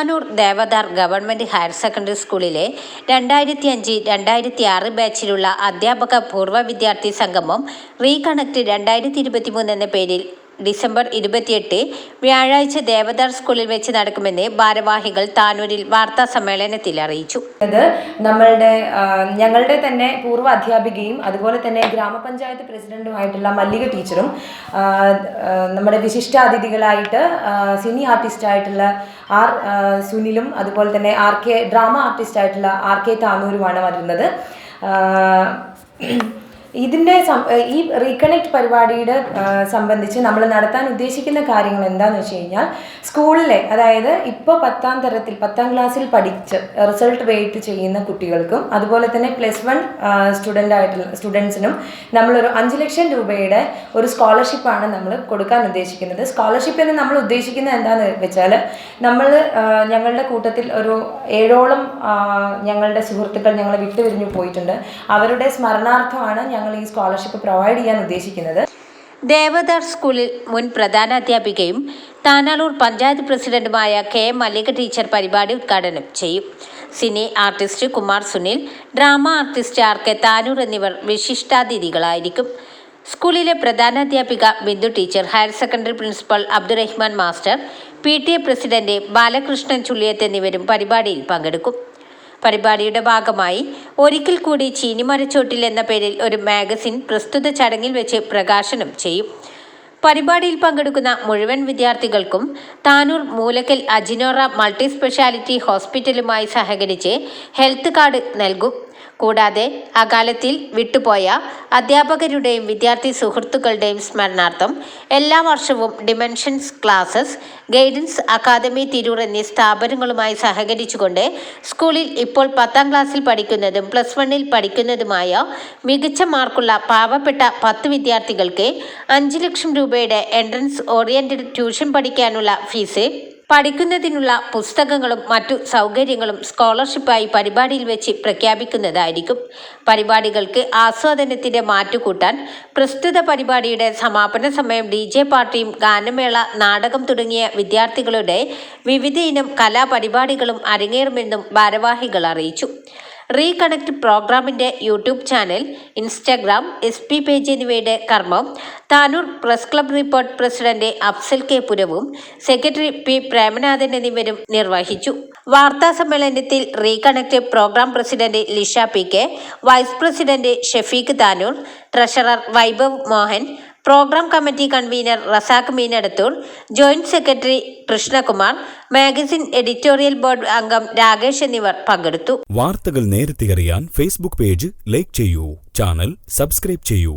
Tanur Devadhar government higher secondary സ്കൂളിലെ രണ്ടായിരത്തി അഞ്ച് രണ്ടായിരത്തി ആറ് ബാച്ചിലുള്ള അധ്യാപക പൂർവ വിദ്യാർത്ഥി സംഗമം റീകണക്ട് രണ്ടായിരത്തി ഇരുപത്തിമൂന്ന് എന്ന പേരിൽ ഡിസംബർ ഇരുപത്തിയെട്ട് വ്യാഴാഴ്ച ദേവദാർ സ്കൂളിൽ വെച്ച് നടക്കുമെന്ന് ഭാരവാഹികൾ താനൂരിൽ വാർത്താ സമ്മേളനത്തിൽ അറിയിച്ചു. ഇത് നമ്മളുടെ ഞങ്ങളുടെ തന്നെ പൂർവ അധ്യാപികയും അതുപോലെ തന്നെ ഗ്രാമപഞ്ചായത്ത് പ്രസിഡന്റുമായിട്ടുള്ള മല്ലിക ടീച്ചറും നമ്മുടെ വിശിഷ്ടാതിഥികളായിട്ട് സിനി ആർട്ടിസ്റ്റ് ആയിട്ടുള്ള ആർ സുനിലും അതുപോലെ തന്നെ ആർ കെ ഡ്രാമ ആർട്ടിസ്റ്റ് ആയിട്ടുള്ള ആർ കെ താനൂരുമാണ് വരുന്നത് ഇതിന്റെ ഈ റീകണക്ട് പരിപാടിയുടെ സംബന്ധിച്ച് നമ്മൾ നടത്താൻ ഉദ്ദേശിക്കുന്ന കാര്യങ്ങൾ എന്താണെന്ന് വെച്ച് കഴിഞ്ഞാൽ സ്കൂളിലെ അതായത് ഇപ്പോൾ പത്താം തരത്തിൽ പത്താം ക്ലാസ്സിൽ പഠിച്ച് റിസൾട്ട് വെയിറ്റ് ചെയ്യുന്ന കുട്ടികൾക്കും അതുപോലെ തന്നെ പ്ലസ് വൺ സ്റ്റുഡന്റ് ആയിട്ടുള്ള സ്റ്റുഡൻസിനും നമ്മളൊരു അഞ്ച് ലക്ഷം രൂപയുടെ ഒരു സ്കോളർഷിപ്പാണ് നമ്മൾ കൊടുക്കാൻ ഉദ്ദേശിക്കുന്നത്. സ്കോളർഷിപ്പ് എന്ന് നമ്മൾ ഉദ്ദേശിക്കുന്നത് എന്താണെന്ന് വെച്ചാൽ നമ്മൾ ഞങ്ങളുടെ കൂട്ടത്തിൽ ഒരു ഏഴോളം ഞങ്ങളുടെ സുഹൃത്തുക്കൾ ഞങ്ങളെ വിട്ടുപിരിഞ്ഞു പോയിട്ടുണ്ട്. അവരുടെ സ്മരണാർത്ഥമാണ് ഞങ്ങൾ ഈ സ്കോളർഷിപ്പ് പ്രൊവൈഡ് ചെയ്യാൻ ഉദ്ദേശിക്കുന്നത്. ദേവദാർ സ്കൂളിൽ മുൻ പ്രധാനാധ്യാപികയും താനാളൂർ പഞ്ചായത്ത് പ്രസിഡന്റുമായ കെ മല്ലിക ടീച്ചർ പരിപാടി ഉദ്ഘാടനം ചെയ്യും. Cine artist Kumar Sunil drama artist R K Tanur എന്നിവർ വിശിഷ്ടാതിഥികളായിരിക്കും. സ്കൂളിലെ പ്രധാനാധ്യാപിക Bindu teacher higher secondary principal Abdurahman master P T A president Balakrishnan Chulliyath എന്നിവരും പരിപാടിയിൽ പങ്കെടുക്കും. പരിപാടിയുടെ ഭാഗമായി ഒരിക്കൽ കൂടി ചീനിമരച്ചോട്ടിൽ എന്ന പേരിൽ ഒരു മാഗസിൻ പ്രസ്തുത ചടങ്ങിൽ വെച്ച് പ്രകാശനം ചെയ്യും. പരിപാടിയിൽ പങ്കെടുക്കുന്ന മുഴുവൻ വിദ്യാർത്ഥികൾക്കും താനൂർ മൂലക്കൽ അജിനോറ മൾട്ടി സ്പെഷ്യാലിറ്റി ഹോസ്പിറ്റലുമായി സഹകരിച്ച് ഹെൽത്ത് കാർഡ് നൽകും. കൂടാതെ അകാലത്തിൽ വിട്ടുപോയ അധ്യാപകരുടെയും വിദ്യാർത്ഥി സുഹൃത്തുക്കളുടെയും സ്മരണാർത്ഥം എല്ലാ വർഷവും dimensions classes guidance academy Tirur എന്നീ സ്ഥാപനങ്ങളുമായി സഹകരിച്ചുകൊണ്ട് സ്കൂളിൽ ഇപ്പോൾ പത്താം ക്ലാസ്സിൽ പഠിക്കുന്നതും പ്ലസ് വണ്ണിൽ പഠിക്കുന്നതുമായ മികച്ച മാർക്കുള്ള പാവപ്പെട്ട പത്ത് വിദ്യാർത്ഥികൾക്ക് അഞ്ച് ലക്ഷം രൂപയുടെ എൻട്രൻസ് ഓറിയന്റഡ് ട്യൂഷൻ പഠിക്കാനുള്ള ഫീസ് പഠിക്കുന്നതിനുള്ള പുസ്തകങ്ങളും മറ്റു സൗകര്യങ്ങളും സ്കോളർഷിപ്പായി പരിപാടിയിൽ വെച്ച് പ്രഖ്യാപിക്കുന്നതായിരിക്കും. പരിപാടികൾക്ക് ആസ്വാദനത്തിന്റെ മാറ്റുകൂട്ടാൻ പ്രസ്തുത പരിപാടിയുടെ സമാപന സമയം ഡി ജെ പാർട്ടിയും ഗാനമേള നാടകം തുടങ്ങിയ വിദ്യാർത്ഥികളുടെ വിവിധ ഇനം കലാപരിപാടികളും അരങ്ങേറുമെന്നും ഭാരവാഹികൾ അറിയിച്ചു. റീകണക്ട് പ്രോഗ്രാമിന്റെ YouTube channel Instagram S P page എന്നിവയുടെ കർമ്മം Tanur press club report president Afsal K പുരവും secretary P Premanathan എന്നിവരും നിർവഹിച്ചു. വാർത്താ സമ്മേളനത്തിൽ reconnect program president Lisha P K vice president Shefeeq Tanur treasurer Vaibhav Mohan program committee convener Razak Meenadathur joint secretary Krishnakumar magazine editorial board അംഗം രാകേഷ് എന്നിവർ പങ്കെടുത്തു. വാർത്തകൾ നേരത്തെ അറിയാൻ ഫേസ്ബുക്ക് പേജ് ലൈക്ക് ചെയ്യൂ ചാനൽ സബ്സ്ക്രൈബ് ചെയ്യൂ.